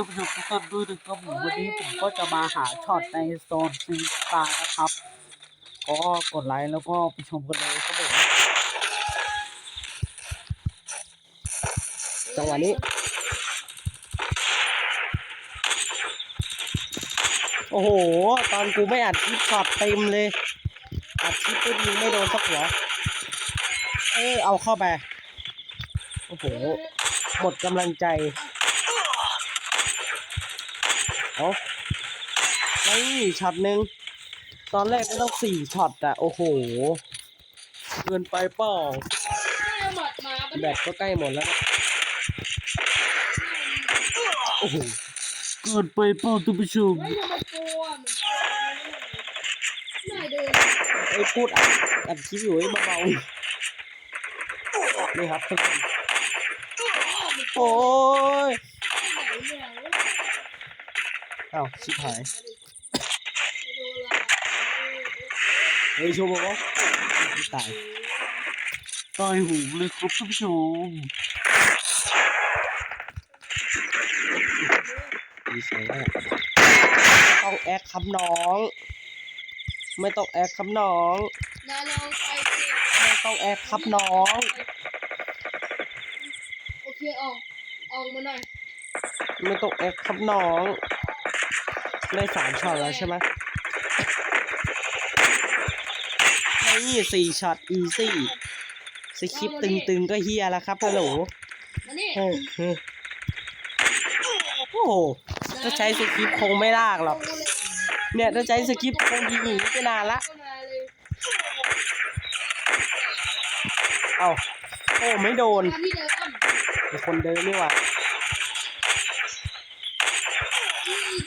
ท่านผู้ชมทุกท่านด้วยนะครับผมวันนี้ผมก็จะมาหาช็อตในโซนซีตานะครับ ก็กดไลค์แล้วก็ไปชมกันเลยครับผมจังหวะนี้ โอ้โห ตอนกูไม่อัดคลิปช็อตเต็มเลย อัดคลิปปุ๊บยิงไม่โดนสักหัว เออเอาเข้าไป โอ้โห หมดกำลังใจ เอาไม่ช็อตหนึ่งตอนแรกก็ต้องสี่ช็อตอะโอ้โห เกินไปเปล่าหมดมาปะแบตก็ใกล้หมดแล้ว โอ้โห เกินไปเปล่าท่านผู้ชมเฮ้ยทำไมกลัวเหมือนกันไหนเดินไอ้พูดอัดอัดคลิปอยู่ไอ้เบาๆนี่ครับทุกคนโอ้ยไหนเนี่ย อ้าวชิบหายไม่ดูละเฮ้ยโชว์บอกว่าตายตายหูเลยครับท่านผู้ชมดีเสียงมากไม่ต้องแอคคำน้อง ไม่ต้องแอคคำน้อง นาเราไปสิไม่ต้องแอคครับน้อง โอเคออกออกมาหน่อย ไม่ต้องแอคครับน้อง ได้สามช็อตแล้วใช่ไหมนี่สี่ช็อตอีซี่สคริปต์ตึงๆก็เฮียแล้วครับฮัลโหลมานี่เออเออโอ้โหถ้าใช้สคริปต์คงไม่ลากหรอก เนี่ยถ้าใช้สคริปต์คงยิงหนีไปนานละเข้ามาเลยเอ้าโอ้ไม่โดนมาที่เดิมมีคนเดินนี่หว่า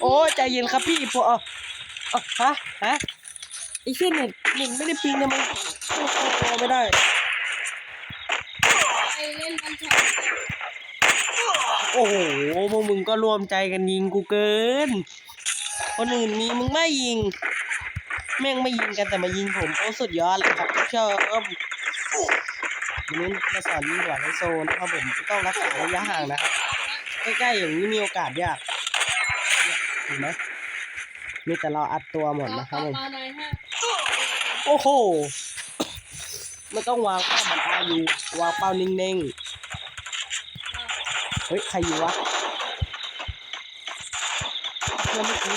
โอ้ใจเย็นครับพี่พอเอาเอาฮะฮะไอ้เชี่ยเน็ตเน็ตไม่ได้ปิงนะมันโอ้โหไม่ได้ไปเล่นกันช็อตโอ้โหพวกมึงก็รวมใจกันยิงกูเกิน คนอื่นมีมึงไม่ยิง แม่งไม่ยิงกันแต่มายิงผมโอ้สุดยอดเลยครับทุกชมวันนี้มาสอนยิงหวานในโซนนะครับผมต้องรักษาระยะห่างนะครับใกล้ๆอย่างนี้มีโอกาสยาก ห็นไหมมีแต่เราอัดตัวหมดนะครับผมมาในฮะโอ้โหไม่ต้องวางเป้ามันอาอยู่วางเป้านิ่งๆ เฮ้ย ใครอยู่วะเพื่อนเมื่อกี้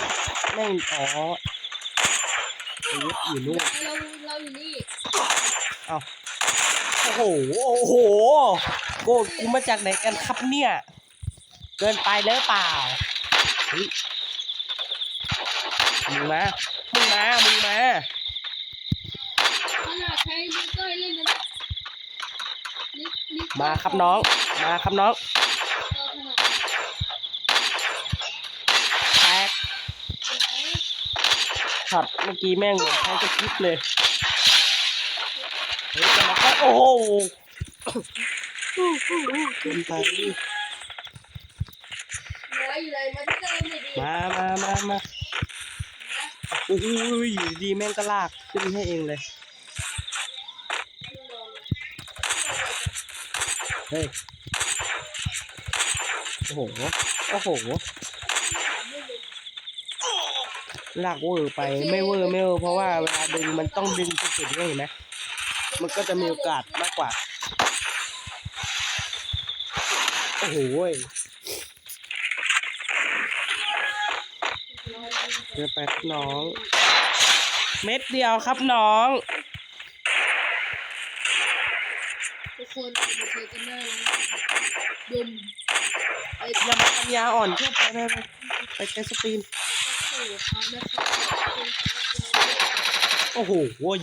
แม่งอ๋อไอ้ยุทธอยู่นู่นเราเราอยู่นี่โอ้โห โอ้โห โกดกูมาจากไหนกันครับเนี่ย เกินไปแล้วเปล่าเฮ้ย มึงมา มึงมา มึงมาขนาดใช้ลิเตอร์เล่นนะนิกนิกมาครับน้อง มาครับน้องเราขนาดแตกไหนช็อตเมื่อกี้แม่งเหมือนใช้สคริปต์เลยเฮ้ยจะมาเข้าโอ้โหเกินไปเหลืออยู่เลยมาที่เดิมเลยดิมามามามา โอ้โหอยู่ดีแม่งก็ลากขึ้นให้เองเลย เฮ้ย โอ้โห โอ้โห ลากเวอร์ไป ไม่เวอร์ไม่เวอร์เพราะว่าเวลาดึงมันต้องดึงสุดๆด้วยเห็นไหมมันก็จะมีโอกาสมากกว่า โอ้โห เดี๋ยวไปครับน้อง เม็ดเดียวครับน้อง ทุกคนมาเจอกันได้แล้วดมไอ้อย่ามาปัญญาอ่อนเชื่อไปไปไปไปใช้สตรีมโอ้โหเขานะครับโอ้โห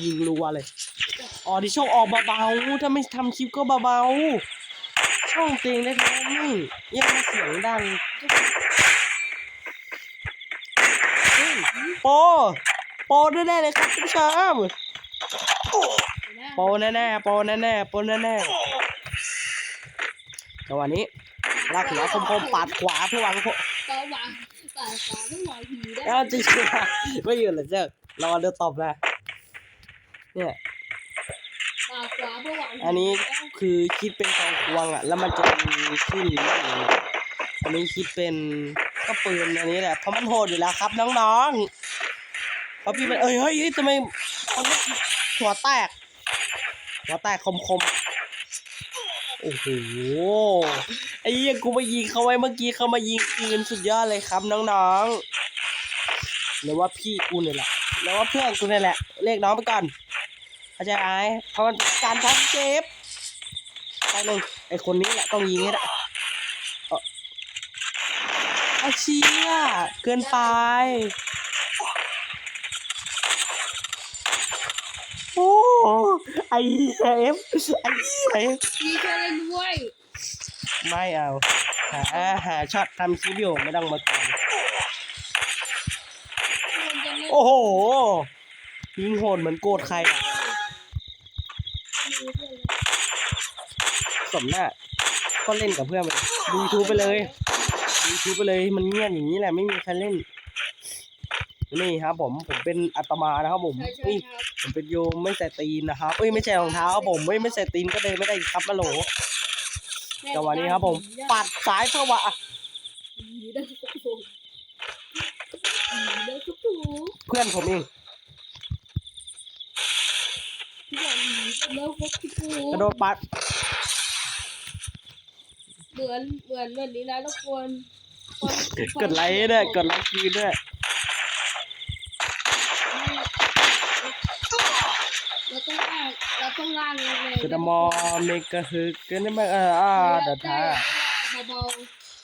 ยิงรัวเลยอ๋อดิช่องออกเบาๆถ้าไม่ทำคลิปก็เบาๆช่องเตียงได้แล้วนี่ยังมาเสียงดังเฮ้ย โป โปแน่ๆเลยครับคุณผู้ชมโปแน่ๆโปแน่ๆโปแน่ๆจังหวะนี้ลากหัวคมๆปาดขวาผู้หวังพตาหวานตาตาต้องหวานผีได้เอ้าจริงๆไม่อยู่เหรอเจ้ารอเดี๋ยวตอบนะเนี่ยตาขวาเพื่อหวานอันนี้คือคิดเป็นกองควงอะ แล้วมันจะมีขึ้นนี่อันนี้คิดเป็นก็ปืนอันนี้แหละเพราะมันโหดอยู่แล้วครับน้องๆ เอาพี่มันเอ้ยเฮ้ยเฮ้ทำไมมันหัวแตก หัวแตกคมคมๆโอ้โห ไอ้เหี้ยกูมายิงเขาไว้เมื่อกี้เขามายิงคืนสุดยอดเลยครับน้องๆหรือว่าพี่กูเนี่ยแหละหรือว่าเพื่อนกูเนี่ยแหละ เรียกน้องไปก่อนเข้าใจไหมเพราะมันการทับเจ็บไปหนึ่งไอคนนี้แหละต้องยิงให้ได้เอาเชี่ยเกินไป โอ้ไอเอฟไอเอฟมีแค่เล่นด้วยไม่เอา หาหาช็อตทำคลิปอยู่ไม่ต้องมากันมันจะเล่นโอ้โหยิงโหดเหมือนโกรธใครอะสมหน้าก็เล่นกับเพื่อนไปดูทูบไปเลยดูทูบไปเลยมันเงียบอย่างนี้แหละไม่มีใครเล่นนี่ครับผมผมเป็นอาตมานะครับผมใช่ใช่อุ้ยครับ ผมเป็นโยมไม่ใส่ตีนนะครับเอ้ยไม่ใช่รองเท้าครับผมเอ้ยไม่ใส่ตีนก็เดินไม่ได้ครับมาโหลจังหวะนี้ครับผม ปัดซ้ายเพื่อว่าอะหนีได้ทุกคนหนีได้ทุกคนเพื่อนผมเองทุกคนหนีได้แล้วทุกคนกระโดดปัดเหมือนเหมือนแบบนี้นะทุกคนคนกดไลค์ด้วยกดไลค์คืนด้วย เราต้องล่างยังไงคือมอเมกะฮึกกันได้ไหมเอออ่าเดี๋ยวท้าเบา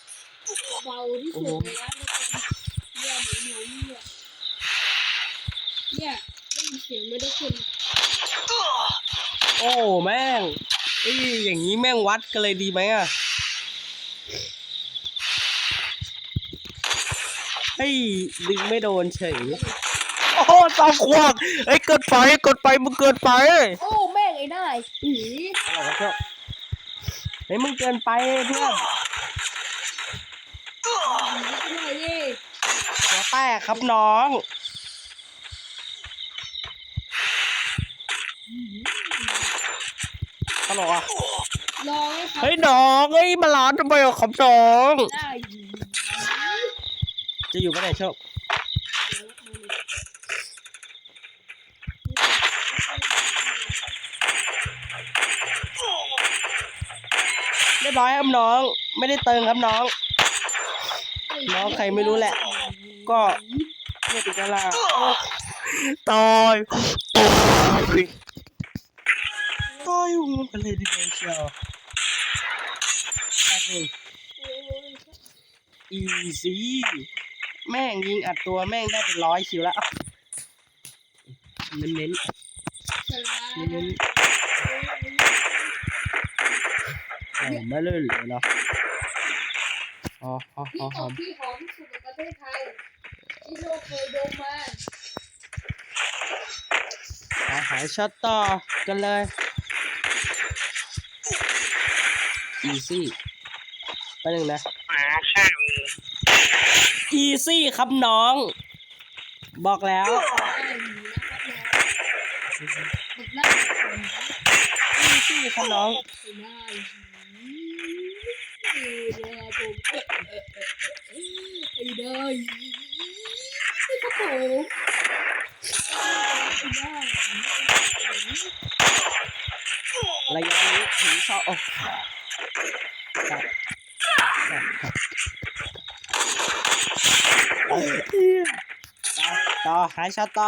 ๆเบาที่สุดเลยนะเนี่ยเหมือนเหมือนเนี่ยเนี่ยได้ยินเสียงไม่ได้คนโอ้แม่งเอ้ยอย่างนี้แม่งวัดกันเลยดีไหมอะเฮ้ยดึงไม่โดนเฉยโอ้ตาควางเอ้ยเกินไปเกินไปมึงเกินไปโอ้ แม่งไอ้ได้ผีอะไรวะเพื่อนเฮ้ยมึงเกินไปเพื่อนผีก็หน่อยดิหัวแตกครับน้องตลกอะลองให้เขาเฮ้ยน้องเฮ้ยมาร้านทำไมอะครับน้อง ได้ผีจะอยู่ไปไหนโชค รียบร้อยครับน้อง ไม่ได้เติงครับน้อง น้องใครไม่รู้แหละ ก็เรียกเป็นกะลาตายตายตายหัวกันเลยทีเดียวเชียวแป๊บหนึงอีซีแม่งยิงอัดตัวแม่งได้เป็นร้อยคิวแล้วอะเน้นเน้นสลาเน้นเไม่เลยเนาะอ๋ออ๋อที่อ๋ออ๋อองที่หอมที่สุดในประเทศไทยที่โลกเคยดมมาอาหายช็อตต่อกันเลย อีซี่ไปหนึ่งนะ อีซี่ครับน้อง บอกแล้วได้ผีนะครับน้องบักหน้าผีอีซี่ครับน้องได้ ผีนะครับผมไอ้ได้ไอ้ครับผมระยะนี้ถึงชอบโอ้ต่อหายช็อตต่อ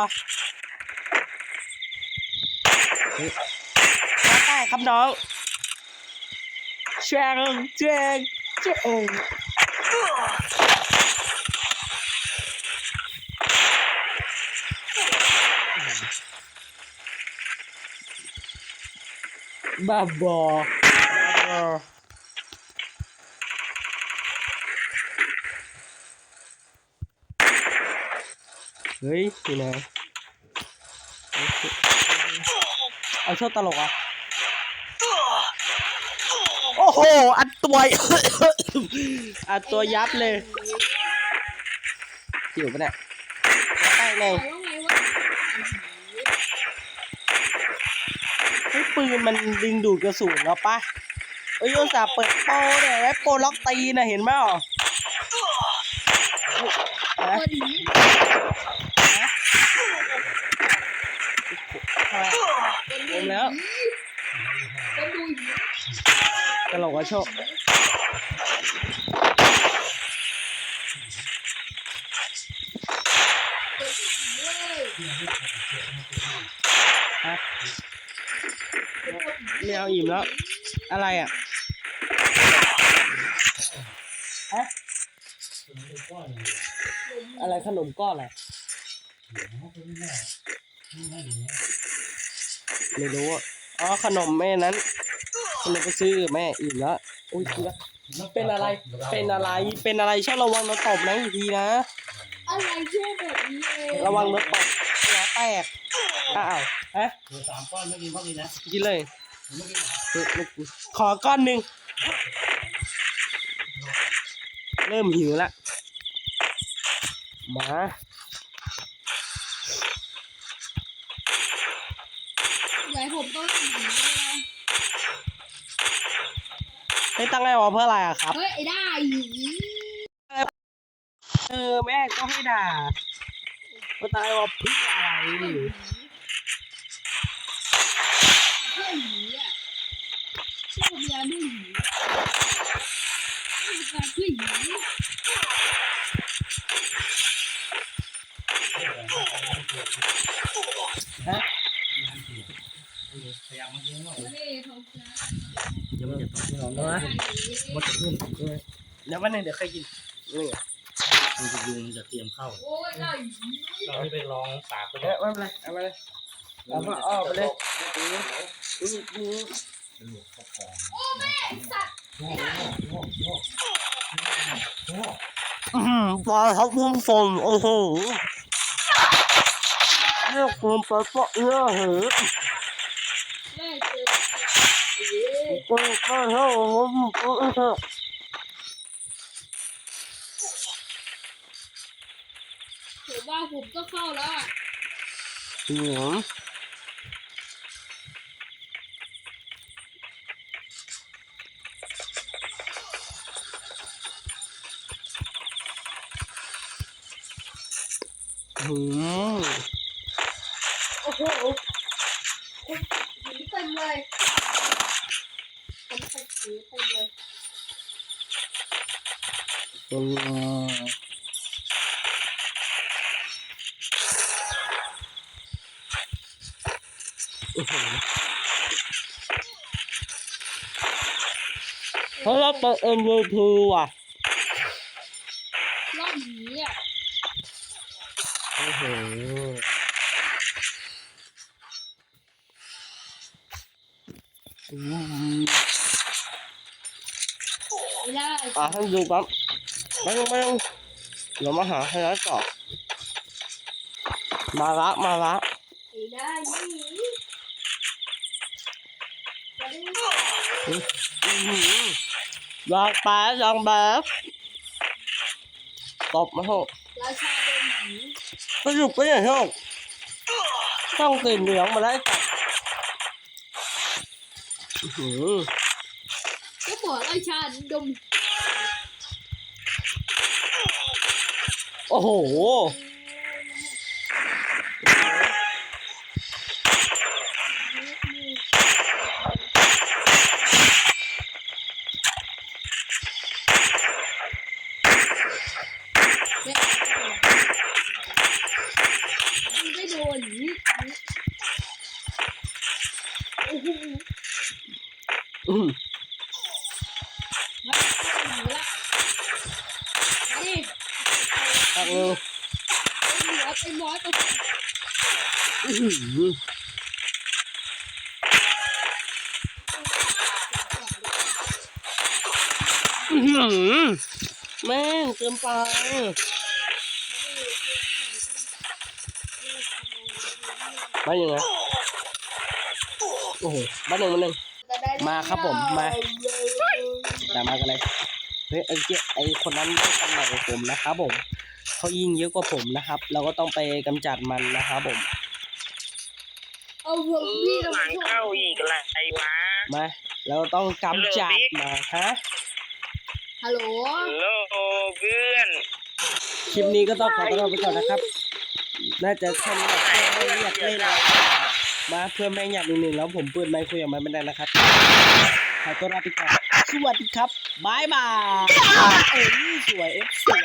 เฮ้ยมาแต่ครับน้อง แจงแจงแจงบ้าบอบ้าบ อเฮ้ยอยู่ไหนเอาชอบตลกอะโอ้โห อัดตัว อัดตัวยับเลยอยู่ปะเนี่ยแล้วไปไงแต่ว่าไงวะเฮ้ยปืนมันดึงดูดกระสุนแล้วปะเอ้ยโยนสาห์เปิดโปรเนี่ยไว้โปรล็อกตีนะเห็นไหมอะนะคนหนีทำไมคนดูเต็มแล้วคนดูหนี ตลกอะโชคฮะไม่เอาอิ่มแล้ว อะไรอะฮะอะไรขนมก้อนอะไรไม่รู้อะอ๋อขนมแม่นั้น ฉันเลยไปซื้อแม่อิ่มแล้วอุ้ยกินแล้วเป็นอะไร เป็นอะไร เป็นอะไรชอบระวังรถตบนะอีกทีนะ อะไรช่วงแบบนี้เองระวังรถตกหัวแตก อ้าวฮะเหลือสามก้อนไม่กินก็กินนะกินเลยไม่กินขอก้อนหนึ่ง เริ่มหิวละ มายายผมต้องหนีเลย นะให้ตั้งไอ้วอเพื่ออะไรอะครับ เฮ้ยไอ้ได้หนีเออแม่ก็ให้ด่าว่าตั้งไอ้วอเพื่ออะไร เพื่อนหนีอะชื่อพยานด้วยหนีชื่อพยานด้วยหนี ฮะ พยายามมาเยอะหน่อย ไม่ได้ทำนะ เดี๋ยวมันจะตกไม่ร้อนแล้วนะ มันจะขึ้นผมด้วยเดี๋ยววันหนึงเดี๋ยวเคยกินนี่ไงมันจะยุงมันจะเตรียมเข้าโอ้ยได้หนีเราไปลองสาบไปเอ๊ะไม่เป็นไรเอาไปเลยเอามาอ้อไปเลยอืมอืมเป็นหลวงพ่อพองโอ้แม่สัตว์โอ้โหโอ้โหโอ้โหอืมปลาทับทิมสนโอ้โหเรียกคุณไปปะเนี่ยเหรอแม่เจอไอ้เว้ยก็เท่าผมก็เท่าผมว่าผมก็เข้าแล้วอะอืมอืม โอ้โหคนหนีเต็มเลยคนใส่หนีเต็มเลยอืมอื้อหือเพราะเราเป็น MVP ว่ะรอบหนีอะโอ้โหอืม ไม่ได้อะให้ดูปั๊บไม่ต้องไม่ต้องเดี๋ยวมาหาให้แล้วต่อมาละมาละลองแป๊บลองแบบตบมาเถอะราชาโดนหนีสรุปไปไหนเถอะต้องตื่นเหลืองมาไอ้สัตว์อื้อหือก็บอกราชาดม โอ้โห หือแม่งเกินไปมาอย่างไงโอ้โหบ้านหนึ่งบ้านหนึ่งมาครับผมมาตามมากันเลยเฮ้ยไอ้เจ๊ไอ้คนนั้นได้ตำแหน่งผมนะครับผมเขายิงเยอะกว่าผมนะครับ เราก็ต้องไปกำจัดมันนะครับผมเอาพวกพี่หลังเข้าอีกอะไรวะมาเราต้องกำจัดมาฮะ ฮัลโหลฮัลโหลเพื่อนพคลิปนี้ก็ต้องขอตัวลาไปก่อนนะครับ น่าจะทำแบบเพื่อนไม่อยากเล่นแล้วมาเพื่อนแม่งอยากหนึ่งๆแล้วผมเปิดไมค์คุยกับมันไม่ได้นะครับ ขอตัวลาไปก่อน สวัสดีครับบายบายเอ้ยสวยเอฟซี